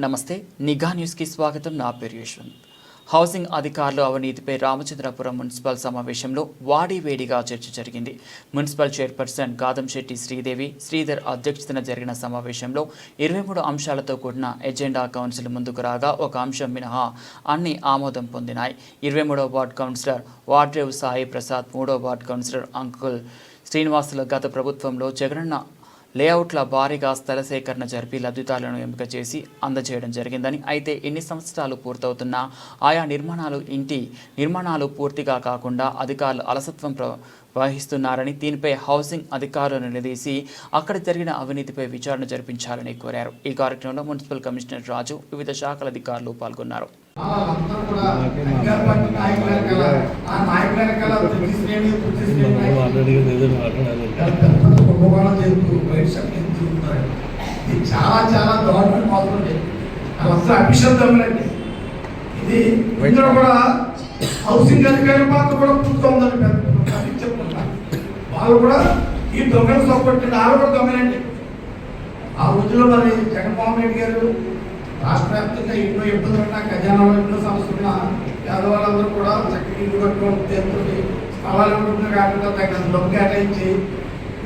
నమస్తే నిఘా న్యూస్కి స్వాగతం. నా పేరు యశ్వంత్. హౌసింగ్ అధికారులు అవినీతిపై రామచంద్రపురం మున్సిపల్ సమావేశంలో వాడి వేడిగా చర్చ జరిగింది. మున్సిపల్ చైర్పర్సన్ గాదంశెట్టి శ్రీదేవి శ్రీధర్ అధ్యక్షతన జరిగిన సమావేశంలో ఇరవై మూడు అంశాలతో కూడిన ఎజెండా కౌన్సిల్ ముందుకు రాగా ఒక అంశం మినహా అన్ని ఆమోదం పొందినాయి. ఇరవై మూడో వార్డ్ కౌన్సిలర్ వార్డ్రేవ్ సాయి ప్రసాద్ మూడో వార్డ్ కౌన్సిలర్ అంకుల్ శ్రీనివాసులు గత ప్రభుత్వంలో జగనన్న లేఅవుట్ల భారీగా స్థల సేకరణ జరిపి లబ్ధిదారులను ఎంపిక చేసి అందజేయడం జరిగిందని అయితే ఎన్ని సంవత్సరాలు పూర్తవుతున్నా ఆయా నిర్మాణాలు ఇంటి నిర్మాణాలు పూర్తిగా కాకుండా అధికారులు అలసత్వం వహిస్తున్నారని దీనిపై హౌసింగ్ అధికారులను నిలదీసి అక్కడ జరిగిన అవినీతిపై విచారణ జరిపించాలని కోరారు. ఈ కార్యక్రమంలో మున్సిపల్ కమిషనర్ రాజు వివిధ శాఖల అధికారులు పాల్గొన్నారు. కూడా అధికార పార్టీ ఇది చాలా చాలా దారుణమైన మోసం అండి అవి అసలు అభిషేధములండి ఇది ఇందులో కూడా హౌసింగ్ అధికారుల పాత్ర కూడా పూర్తిగా ఉందని పెద్ద అది వాళ్ళు కూడా ఈ దొంగలు సపోర్ట్ వాళ్ళు కూడా దొంగలండి ఆ రోజుల్లో మరి జగన్మోహన్ రెడ్డి గారు రాష్ట్ర వ్యాప్తంగా ఎన్నో ఇబ్బందులు ఉన్నా ఖజానాలో ఎన్నో సమస్యలు పేదవాళ్ళందరూ కూడా చక్కగా ఇల్లు కట్టుకోవడం ఉద్దేశంతో స్థలాలు ఇవ్వడం కాకుండా తగిన డబ్బు కేటాయించి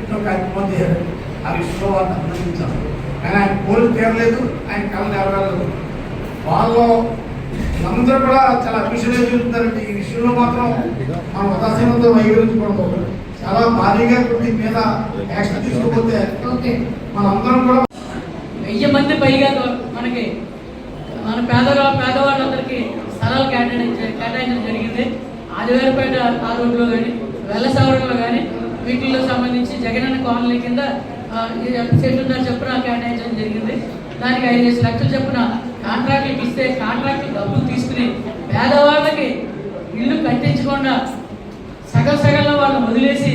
ఎన్నో కార్యక్రమాలు చేశారు. ఆ విషయంలో వారిని కానీ ఆయన కోరిక తీరలేదు ఆయన కళ నెరవేరలేదు వాళ్ళు అందరూ కూడా చాలా అభిషేకం చూపుతారండి ఈ విషయంలో మాత్రం మనం ఉదాసీనంతో వైఖరించకూడదు చాలా భారీగా కొన్ని మీద యాక్షన్ తీసుకోకపోతే మనందరం కూడా వెయ్యి మంది పైగా మనకి మన పేదవా పేదవాళ్ళందరికీ స్థలాలు కేటాయించ కేటాయించడం జరిగింది. ఆదివారిపేట ఆ రోడ్లో కానీ వెల్లసవరంలో కానీ వీటిల్లో సంబంధించి జగనన్న కాలనీ కింద ఆ, చెప్పున కేటాయించడం జరిగింది. దానికి ఐదేసి లక్షలు చెప్పున కాంట్రాక్టులకు ఇస్తే కాంట్రాక్ట్ డబ్బులు తీసుకుని పేదవాళ్ళకి ఇల్లు కట్టించకుండా సగం సగంలో వాళ్ళని వదిలేసి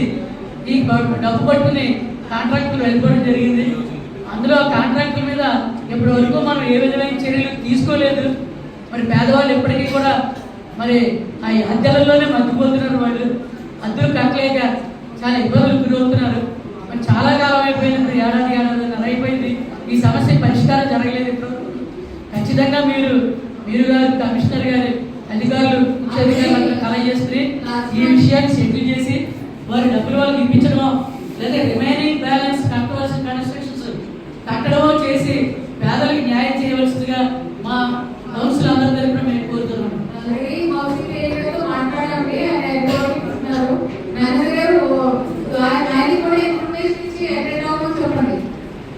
ఈ డబ్బు పట్టుకుని కాంట్రాక్టులు వెళ్ళిపోవడం జరిగింది. అందులో కాంట్రాక్టుల మీద ఇప్పటి వరకు మనం ఏ విధమైన చర్యలు తీసుకోలేదు. మరి పేదవాళ్ళు ఇప్పటికీ కూడా మరి ఆ అద్దెలలోనే మగ్గిపోతున్నారు వాళ్ళు. అద్దెలు కట్టలేక చాలా ఇబ్బందులు గురవుతున్నారు. మరి చాలా ఖచ్చితంగా మీరు మీరు గారు కమిషనర్ గారు అధికారులు ఉच्च అధికారులు కల చేసుకుని ఈ విషయాన్ని సెటిల్ చేసి వారి డబ్బులు వాళ్ళకి ఇప్పించడమో లేదా రిమైనింగ్ బ్యాలెన్స్ కట్టవలసిన కన్స్ట్రక్షన్స్ కట్టడమో చేసి పేదలకు న్యాయం చేయవలసిందిగా మా కౌన్సిల్ అందరి తరపున మేము కోరుతున్నాం.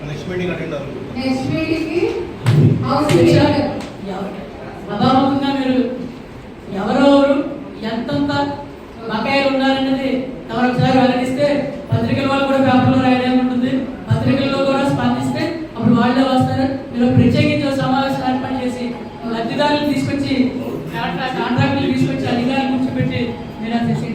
నెక్స్ట్ మీటింగ్ అటెండ్ అవ్వాలి. నెక్స్ట్ మీటింగ్కి అభాముఖంగా మీరు ఎవరెవరు ఎంతంత బకాయిలు ఉన్నారన్నది తమరు ఒకసారి వెల్లడిస్తే పత్రికల వాళ్ళు కూడా పేపర్లో రాయడం ఉంటుంది పత్రికల్లో కూడా స్పందిస్తే అప్పుడు వాళ్ళే వస్తారు? మీరు ప్రత్యేకించి సమావేశం ఏర్పాటు చేసి లబ్ధిదారులు తీసుకొచ్చి కాంట్రా- కాంట్రాక్టులు